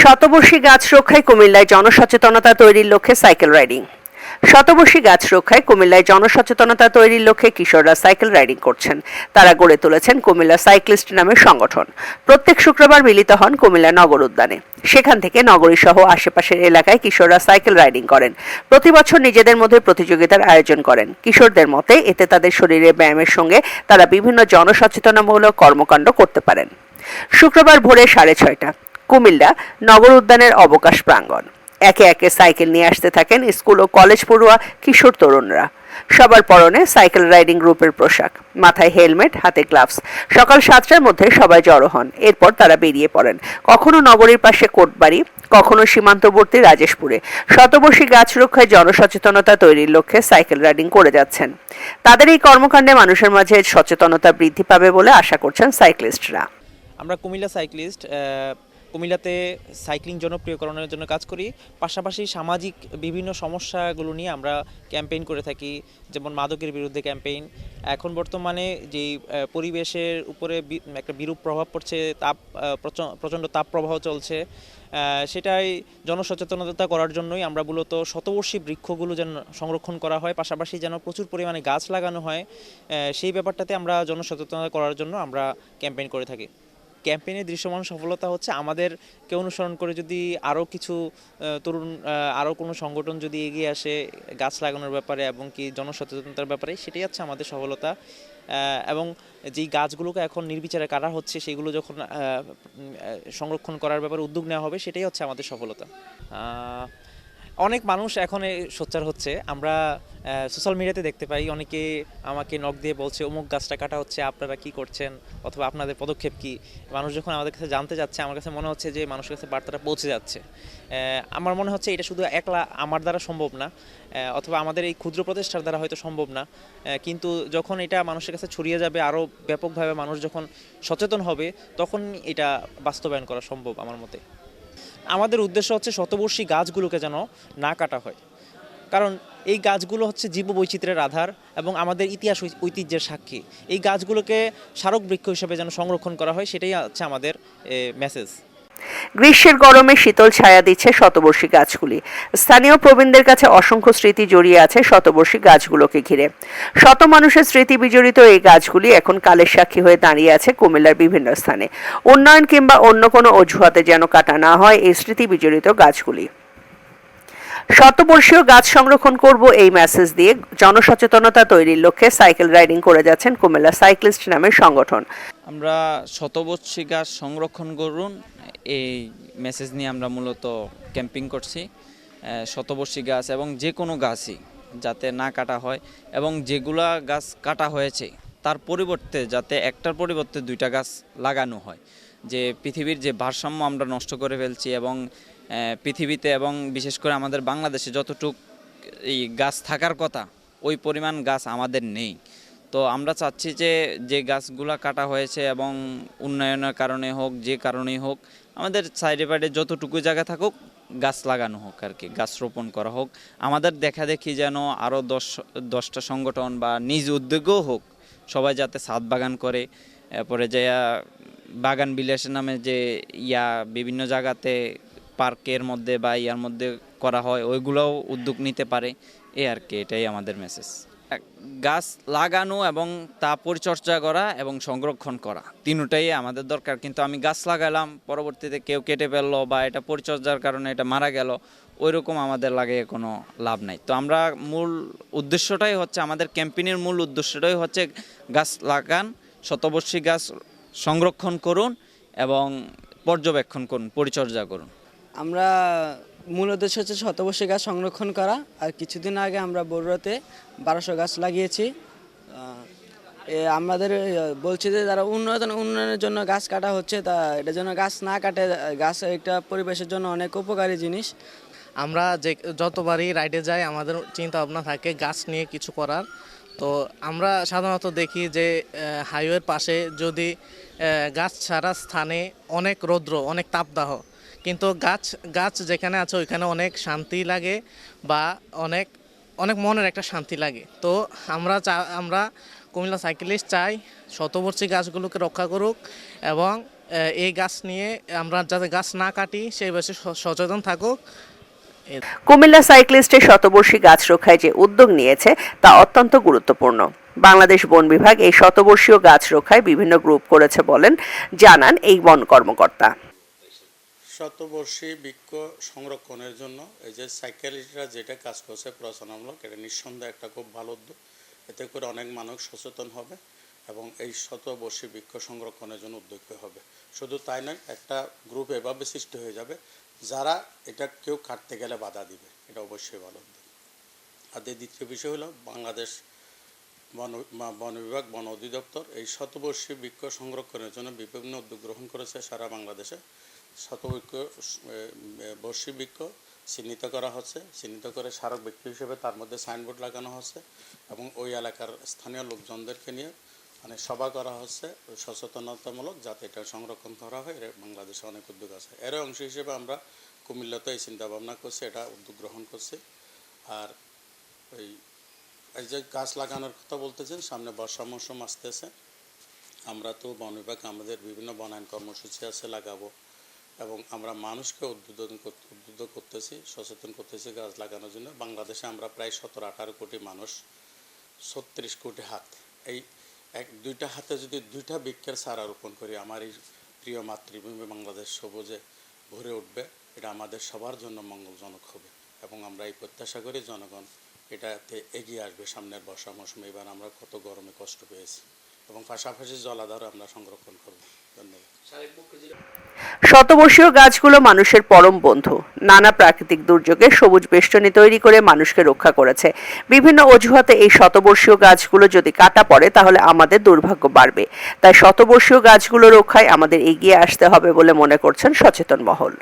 শতবর্ষী গাছ রক্ষায় কুমিল্লায় জনসচেতনতা তৈরির লক্ষ্যে সাইকেল রাইডিং। শতবর্ষী গাছ রক্ষায় কুমিল্লায় জনসচেতনতা তৈরির লক্ষ্যে কিশোররা সাইকেল রাইডিং করছেন। তারা গড়ে তুলেছেন কুমিল্লা সাইক্লিস্ট নামের সংগঠন। প্রত্যেক শুক্রবার মিলিত হন কুমিল্লা নগর উদ্যানে। সেখান থেকে নগরী সহ আশেপাশের এলাকায় কিশোররা সাইকেল রাইডিং করেন। প্রতি বছর নিজেদের মধ্যে প্রতিযোগিতার আয়োজন করেন। কিশোরদের মতে, এতে তাদের শরীরে ব্যায়ামের সঙ্গে তারা বিভিন্ন জনসচেতনামূলক কর্মকাণ্ড করতে পারেন। শুক্রবার ভোরে সাড়ে ছয়টা। কুমিল্লা নগর উদ্যানের অবকাশ প্রাঙ্গণ। একে একে সাইকেল নিয়ে আসতে থাকেন স্কুল ও কলেজ পড়ুয়া কিশোর তরুণরা। সবার পরনে সাইকেল রাইডিং গ্রুপের পোশাক, মাথায় হেলমেট, হাতে গ্লাভস। সকাল সাতটার মধ্যে সবাই জড়ো হন। এরপর তারা বেরিয়ে পড়েন। কখনো নগরীর পাশে কোটবাড়ি, কখনো সীমান্তবর্তী রাজেশপুরে। শতবর্ষী গাছ রক্ষায় জনসচেতনতা তৈরির লক্ষ্যে সাইকেল রাইডিং করে যাচ্ছেন। তাদের এই কর্মকাণ্ডে মানুষের মাঝে সচেতনতা বৃদ্ধি পাবে বলে আশা করছেন সাইক্লিস্টরা। আমরা কুমিল্লা সাইক্লিস্ট কুমিল্লাতে সাইক্লিং জনপ্রিয়করণের জন্য কাজ করি। পাশাপাশি সামাজিক বিভিন্ন সমস্যাগুলো নিয়ে আমরা ক্যাম্পেইন করে থাকি, যেমন মাদকের বিরুদ্ধে ক্যাম্পেইন। এখন বর্তমানে যে পরিবেশের উপরে একটা বিরূপ প্রভাব পড়ছে, তাপ প্রচণ্ড তাপ প্রবাহ চলছে সেটাই জনসচেতনতা করার জন্যই আমরা মূলত শতবর্ষী বৃক্ষগুলো যেন সংরক্ষণ করা হয়, পাশাপাশি যেন প্রচুর পরিমাণে গাছ লাগানো হয় সেই ব্যাপারটাতে আমরা জনসচেতনতা করার জন্য আমরা ক্যাম্পেইন করে থাকি। ক্যাম্পেইনের দৃশ্যমান সফলতা হচ্ছে আমাদেরকে অনুসরণ করে যদি আরও কিছু তরুণ আরও কোনো সংগঠন যদি এগিয়ে আসে গাছ লাগানোর ব্যাপারে এবং কি জনসচেতনতার ব্যাপারে, সেটাই হচ্ছে আমাদের সফলতা। এবং যেই গাছগুলোকে এখন নির্বিচারে কাটা হচ্ছে, সেগুলো যখন সংরক্ষণ করার ব্যাপারে উদ্যোগ নেওয়া হবে, সেটাই হচ্ছে আমাদের সফলতা। অনেক মানুষ এখন সোচ্চার হচ্ছে। আমরা সোশ্যাল মিডিয়াতে দেখতে পাই, অনেকে আমাকে নক দিয়ে বলছে, অমুক গাছটা কাটা হচ্ছে, আপনারা কি করছেন? অথবা আপনাদের পদক্ষেপ কি? মানুষ যখন আমাদের কাছে জানতে যাচ্ছে, আমার কাছে মনে হচ্ছে যে মানুষের কাছে বার্তাটা পৌঁছে যাচ্ছে। আমার মনে হচ্ছে এটা শুধু একলা আমার দ্বারা সম্ভব না অথবা আমাদের এই ক্ষুদ্র প্রচেষ্টার দ্বারা হয়তো সম্ভব না। কিন্তু যখন এটা মানুষের কাছে ছড়িয়ে যাবে, আরও ব্যাপকভাবে মানুষ যখন সচেতন হবে, তখন এটা বাস্তবায়ন করা সম্ভব আমার মতে। আমাদের উদ্দেশ্য হচ্ছে শতবর্ষী গাছগুলোকে যেন না কাটা হয়। কারণ এই গাছগুলো হচ্ছে জীববৈচিত্র্যের আধার এবং আমাদের ইতিহাস ঐতিহ্যের সাক্ষী। এই গাছগুলোকে স্মারক বৃক্ষ হিসেবে যেন সংরক্ষণ করা হয়, সেটাই হচ্ছে আমাদের মেসেজ গ্রীষ্মের গরমে শীতল ছায়া দিচ্ছে শতবর্ষী গাছগুলি। স্থানীয় প্রবীণদের কাছে অসংখ্য স্মৃতি জড়িয়ে আছে শতবর্ষী গাছগুলোকে ঘিরে। শত মানুষের স্মৃতি বিজড়িত এই গাছগুলি এখন কালের সাক্ষী হয়ে দাঁড়িয়ে আছে কুমিল্লার বিভিন্ন স্থানে। উন্নয়ন কিংবা অন্য কোনো অজুহাতে যেন কাটা না হয় এই স্মৃতি বিজড়িত গাছগুলি। শতবর্ষীয় গাছ সংরক্ষণ করব এই মেসেজ দিয়ে জনসচেতনতা তৈরির লক্ষ্যে সাইকেল রাইডিং করে যাচ্ছেন কুমিল্লা সাইক্লিস্ট নামের সংগঠন। আমরা শতবর্ষী গাছ সংরক্ষণ করুন, এই মেসেজ নিয়ে আমরা মূলত ক্যাম্পিং করছি। শতবর্ষী গাছ এবং যে কোনো গাছই যাতে না কাটা হয় এবং যেগুলা গাছ কাটা হয়েছে তার পরিবর্তে যাতে একটার পরিবর্তে দুইটা গাছ লাগানো হয়। যে পৃথিবীর যে ভারসাম্য আমরা নষ্ট করে ফেলছি এবং পৃথিবীতে এবং বিশেষ করে আমাদের বাংলাদেশে যতটুক এই গাছ থাকার কথা, ওই পরিমাণ গাছ আমাদের নেই। তো আমরা চাচ্ছি যে যে গাছগুলা কাটা হয়েছে এবং উন্নয়নের কারণে হোক, যে কারণেই হোক, আমাদের সাইডে পাইডে যতটুকু জায়গা থাকুক, গাছ লাগানো হোক আর কি, গাছ রোপণ করা হোক। আমাদের দেখা দেখি যেন আরও দশ, দশটা সংগঠন বা নিজ উদ্যোগেও হোক, সবাই যাতে ছাদ বাগান করে, এরপরে যে বাগান বিলাস নামে যে, ইয়া বিভিন্ন জায়গাতে পার্কের মধ্যে বা ইয়ার মধ্যে করা হয়, ওইগুলোও উদ্যোগ নিতে পারে। এ আর কি, এটাই আমাদের মেসেজ গাছ লাগানো এবং তা পরিচর্যা করা এবং সংরক্ষণ করা, তিনটাই আমাদের দরকার। কিন্তু আমি গাছ লাগালাম, পরবর্তীতে কেউ কেটে ফেলল বা এটা পরিচর্যার কারণে এটা মারা গেল ওই রকম আমাদের লাগে কোনো লাভ নাই। তো আমরা মূল উদ্দেশ্যটাই হচ্ছে, আমাদের ক্যাম্পেইনের মূল উদ্দেশ্যটাই হচ্ছে গাছ লাগান, শতবর্ষী গাছ সংরক্ষণ করুন এবং পর্যবেক্ষণ করুন, পরিচর্যা করুন। আমরা মূল উদ্দেশ্য হচ্ছে শতবর্ষী গাছ সংরক্ষণ করা। আর কিছুদিন আগে আমরা বড়ুয়াতে বারোশো গাছ লাগিয়েছি। আমাদের বলছি যে যারা উন্নয়ন উন্নয়নের জন্য গাছ কাটা হচ্ছে, তা এটার জন্য গাছ না কাটে, গাছ একটা পরিবেশের জন্য অনেক উপকারী জিনিস। আমরা যে, যতবারই রাইডে যাই, আমাদের চিন্তা ভাবনা থাকে গাছ নিয়ে কিছু করার। তো আমরা সাধারণত দেখি যে হাইওয়ের পাশে যদি গাছ ছাড়া স্থানে অনেক রৌদ্র, অনেক তাপদাহ কিন্তু গাছ গাছ যেখানে আছে ওইখানে অনেক শান্তি লাগে বা অনেক অনেক মনের একটা শান্তি লাগে। তো আমরা চা, আমরা কুমিল্লা সাইকেলিস্ট চাই শতবর্ষী গাছগুলোকে রক্ষা করুক এবং এই গাছ নিয়ে আমরা যাতে গাছ না কাটি, সেই স- সচেতন থাকুক। কুমিল্লা সাইক্লিস্টের শতবর্ষী গাছ রক্ষায় যে উদ্যোগ নিয়েছে, তা অত্যন্ত গুরুত্বপূর্ণ। বাংলাদেশ বন বিভাগ এই শতবর্ষীয় গাছ রক্ষায় বিভিন্ন গ্রুপ করেছে বলেন, জানান এই বন কর্মকর্তা। শতবর্ষী বৃক্ষ সংরক্ষণের জন্য এই যে সাইকেলিস্টরা যেটা কাজ করছে প্রচারণামূলক এটা নিঃসন্দেহে একটা খুব ভালো উদ্যোগ। এতে করে অনেক মানুষ সচেতন হবে এবং এই শতবর্ষী বৃক্ষ সংরক্ষণের জন্য উদ্যোগ হবে। শুধু তাই নয়, একটা গ্রুপ এভাবে সৃষ্টি হয়ে যাবে, যারা এটা কেউ কাটতে গেলে বাধা দিবে। এটা অবশ্যই ভালো উদ্যোগ। আর দ্বিতীয় বিষয় হলো, বাংলাদেশ বন বন বিভাগ, বন অধিদপ্তর এই শতবর্ষী বৃক্ষ সংরক্ষণের জন্য বিভিন্ন উদ্যোগ গ্রহণ করেছে সারা বাংলাদেশে। শতবৃক্ষ বর্ষী বৃক্ষ চিহ্নিত করা হচ্ছে। চিহ্নিত করে স্মারক ব্যক্তি হিসেবে তার মধ্যে সাইনবোর্ড লাগানো হচ্ছে এবং ওই এলাকার স্থানীয় লোকজনদেরকে নিয়ে মানে সভা করা হচ্ছে। সচেতনতামূলক যাতে এটা সংরক্ষণ করা হয় বাংলাদেশে অনেক উদ্যোগ আছে। এর অংশ হিসেবে আমরা কুমিল্লাতে এই চিন্তাভাবনা করছি, এটা উদ্যোগ গ্রহণ করছি। আর ওই এই যে গাছ লাগানোর কথা বলতেছেন, সামনে বর্ষা মৌসুম আসতেছে। আমরা তো বন বিভাগ আমাদের বিভিন্ন বনায়ন কর্মসূচি আছে, লাগাবো। এবং আমরা মানুষকে উদ্বোধন উদ্বুদ্ধ করতেছি, সচেতন করতেছি গাছ লাগানোর জন্য। বাংলাদেশে আমরা প্রায় সতেরো, আঠারো কোটি মানুষ, ছত্রিশ কোটি হাত। এই এক, দুইটা হাতে যদি দুইটা বৃক্ষের সারা রোপণ করি, আমার এই প্রিয় মাতৃভূমি বাংলাদেশ সবুজে ভরে উঠবে। এটা আমাদের সবার জন্য মঙ্গলজনক হবে। এবং আমরা এই প্রত্যাশা করি জনগণ এটাতে এগিয়ে আসবে সামনের বর্ষা মৌসুমে। এবার আমরা কত গরমে কষ্ট পেয়েছি এবং পাশাপাশি জলাধার আমরা সংরক্ষণ করব। ধন্যবাদ। শতবর্ষীয় গাছগুলো মানুষের পরম বন্ধু। নানা প্রাকৃতিক দুর্যোগে সবুজ বেষ্টনী তৈরি করে মানুষকে রক্ষা করেছে। বিভিন্ন অজুহাতে এই শতবর্ষীয় গাছগুলো যদি কাটা পড়ে তাহলে আমাদের দুর্ভাগ্য বাড়বে। তাই শতবর্ষীয় গাছগুলো রক্ষায় আমাদের এগিয়ে আসতে হবে বলে মনে করছেন সচেতন মহল।